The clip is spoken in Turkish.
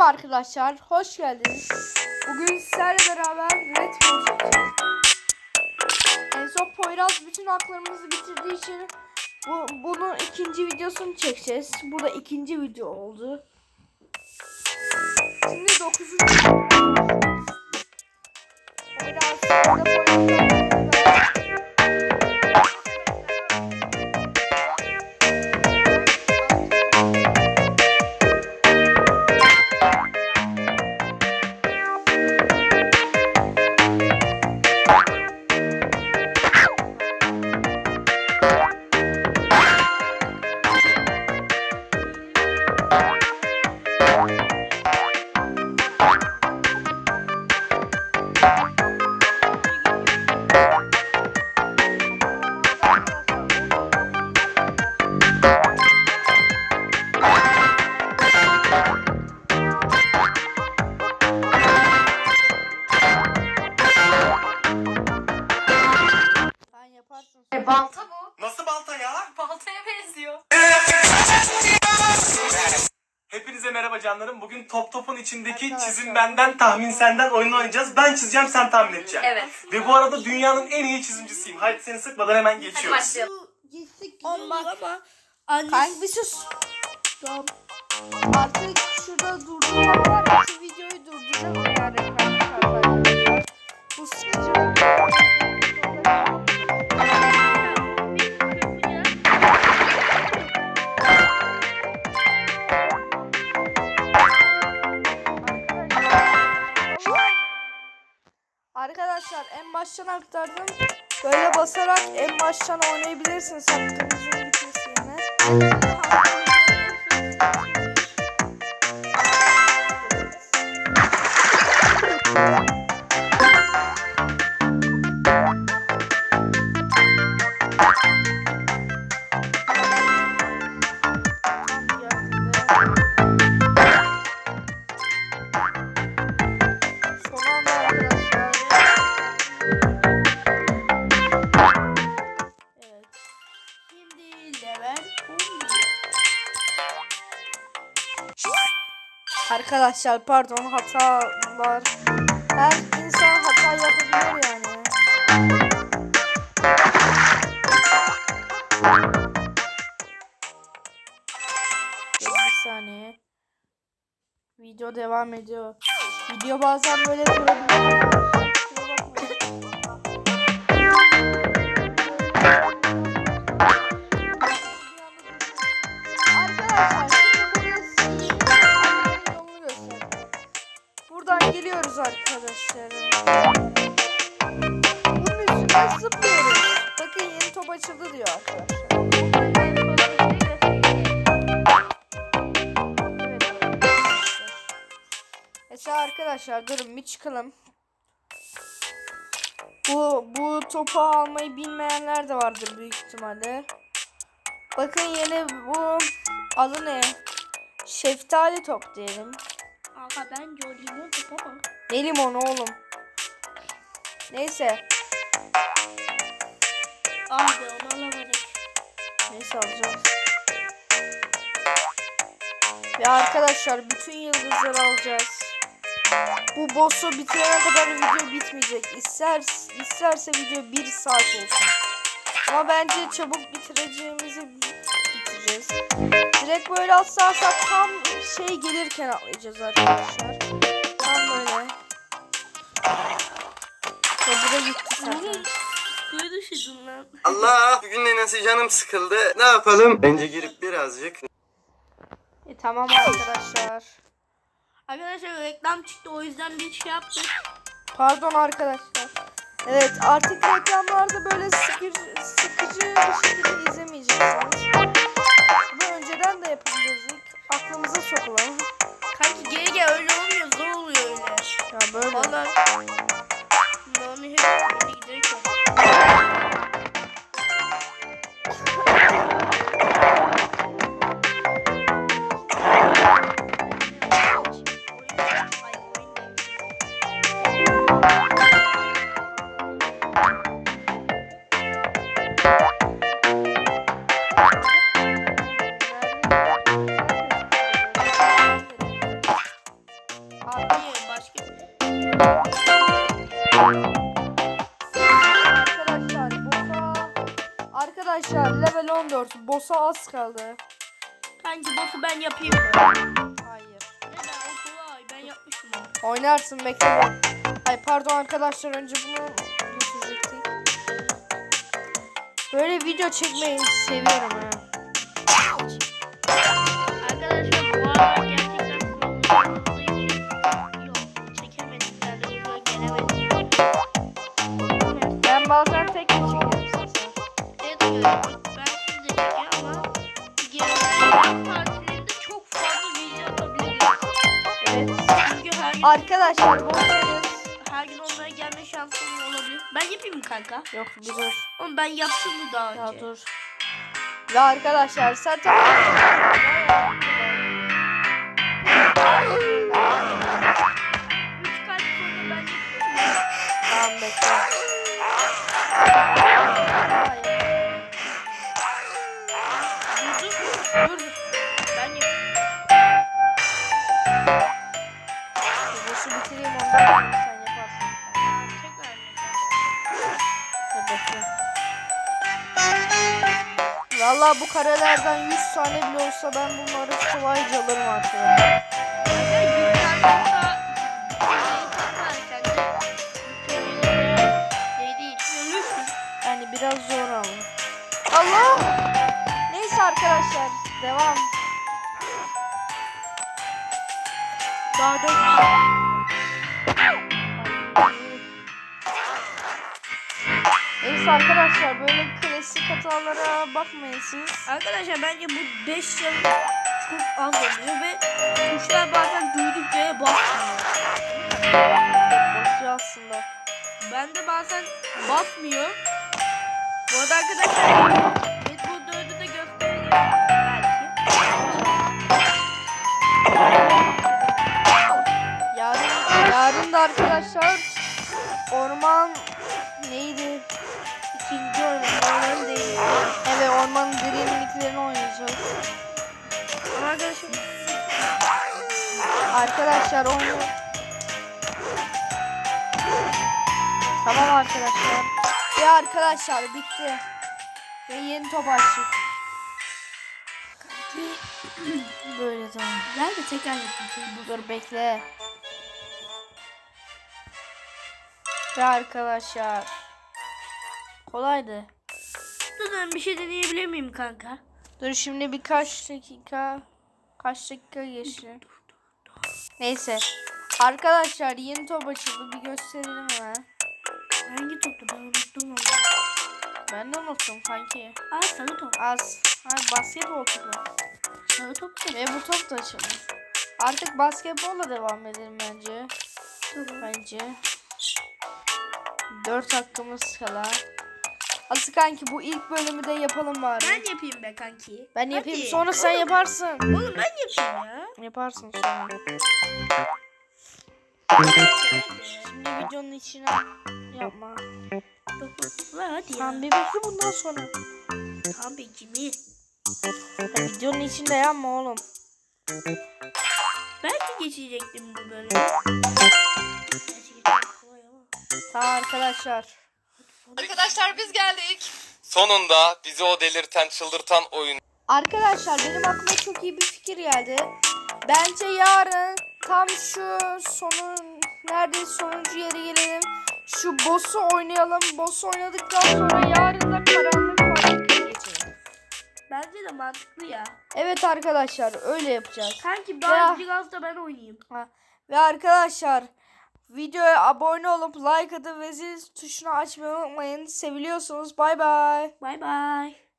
Merhaba arkadaşlar, hoş geldiniz. Bugün sizlerle beraber Red Bull çekeceğiz. En son Poyraz bütün haklarımızı bitirdiği için bu, bunun ikinci videosunu çekeceğiz. Bu da ikinci video oldu. Şimdi dokuzuncu E, balta bu. Nasıl balta ya? Baltaya benziyor. Hepinize merhaba canlarım. Bugün Top Top'un içindeki Arkadaşlar. çizim benden, tahmin senden oyunu oynayacağız. Ben çizeceğim, sen tahmin edeceksin. Evet. Ve bu arada dünyanın en iyi çizimcisiyim. Haydi seni sıkmadan hemen Hadi geçiyoruz. başlayalım. On bak. Kanka bir sus. Tamam. Artık şurada durdurma var. Şu videoyu durduracağım. Onlar ekran çıkartacak. Bu sıkıcı. Arkadaşlar en baştan aktardım. Böyle basarak en baştan oynayabilirsiniz hakkınızın gitmesine. Son Arkadaşlar pardon hatalar. Her insan hata yapabilir yani. Bir saniye. Video devam ediyor. Video bazen böyle durabiliyor. Arkadaşlar durun bir çıkalım. Bu bu topu almayı bilmeyenler de vardır büyük ihtimalle. Bakın yeni bu adı ne? Şeftali top diyelim. Aga bence o limon top ama. Ne limonu oğlum? Neyse. Abi onu alamadık. Neyse alacağız. Ve arkadaşlar bütün yıldızları alacağız. Bu boss'u bitirene kadar video bitmeyecek. İster, isterse video 1 saat olsun. Ama bence çabuk bitireceğimizi bi- bitireceğiz. Direkt böyle atlarsak tam şey gelirken atlayacağız arkadaşlar. Tam böyle. Kabura gitti zaten. Suyu düşürdün lan. Allah! Bugün nenesi canım sıkıldı. Ne yapalım? Bence girip birazcık. E, tamam arkadaşlar. Arkadaşlar reklam çıktı o yüzden bir şey yaptık. Pardon arkadaşlar. Evet artık reklamlarda böyle sıkıcı, sıkıcı bir şekilde izlemeyeceksiniz. Boss'a az kaldı. Kanki boss'u ben yapayım? Hayır. Neden? O kolay. Ben yapmıştım onu. Oynarsın bekle. be. Ay pardon arkadaşlar önce bunu götürecektik. Böyle video çekmeyi seviyorum ha. Arkadaşlar bu arada gerçekten Arkadaşlar bu arada- her gün onlara gelme şansım olabilir. Ben yapayım mı kanka? Yok bir dur. Oğlum ben yaptım mı daha önce? Ya dur. Ve arkadaşlar zaten Üç kalp sonra ben yapayım mı? Tamam bekle. Dur dur. Dur. Valla bu karelerden 100 tane bile olsa ben bunları kolayca alırım artık. Yani biraz zor ama. Allah! Neyse arkadaşlar devam. Daha da Neyse arkadaşlar böyle klasik hatalara bakmayın siz. Arkadaşlar bence bu 5 yıl çok az oluyor ve tuşlar bazen duydukça basmıyor. Basıyor aslında. Ben de bazen basmıyor. Bu arada arkadaşlar Red Bull 4'ü de gösterelim. Yarın, yarın da arkadaşlar orman neydi? Arkadaşlar oyunu... Tamam arkadaşlar. Ve arkadaşlar bitti. Ve yeni top açtık. Böyle tamam. ben de tekrar yapayım. Dur bekle. Ve arkadaşlar. Kolaydı. Dur ben bir şey deneyebilir miyim kanka? Dur şimdi birkaç dakika kaç dakika geçti. Neyse. Arkadaşlar yeni top açıldı. Bir gösterelim hemen. Hangi toptu ben unuttum onu. Ben de unuttum kanki. Aa sarı top. Az. Ha, basketbol topu. Sarı top da. Ve bu top da açıldı. Artık basketbolla devam edelim bence. Tamam. Bence. 4 hakkımız kala. Aslı kanki bu ilk bölümü de yapalım bari. Ben yapayım be kanki. Ben yapayım Hadi. sonra sen yaparsın. Oğlum ben yapayım ya. Yaparsın sonra. Hadi. Şimdi videonun içine yapma. Ver hadi ya. Tamam bir bekle bundan sonra. Tamam be Jimmy. Ya videonun içinde yapma oğlum. Belki geçecektim bu bölümü. Tamam arkadaşlar. Arkadaşlar biz geldik. Sonunda bizi o delirten çıldırtan oyun Arkadaşlar benim aklıma çok iyi bir fikir geldi. Bence yarın tam şu sonun neredeyse sonuncu yere gelelim. Şu boss'u oynayalım. Boss'u oynadıktan sonra yarın da karanlık fabrikaya geçelim. Bence de mantıklı ya. Evet arkadaşlar öyle yapacağız. Kanki ben biraz da ben oynayayım. Ha. Ve arkadaşlar videoya abone olup like atıp ve zil tuşunu açmayı unutmayın. Seviliyorsunuz. Bay bay. Bay bay.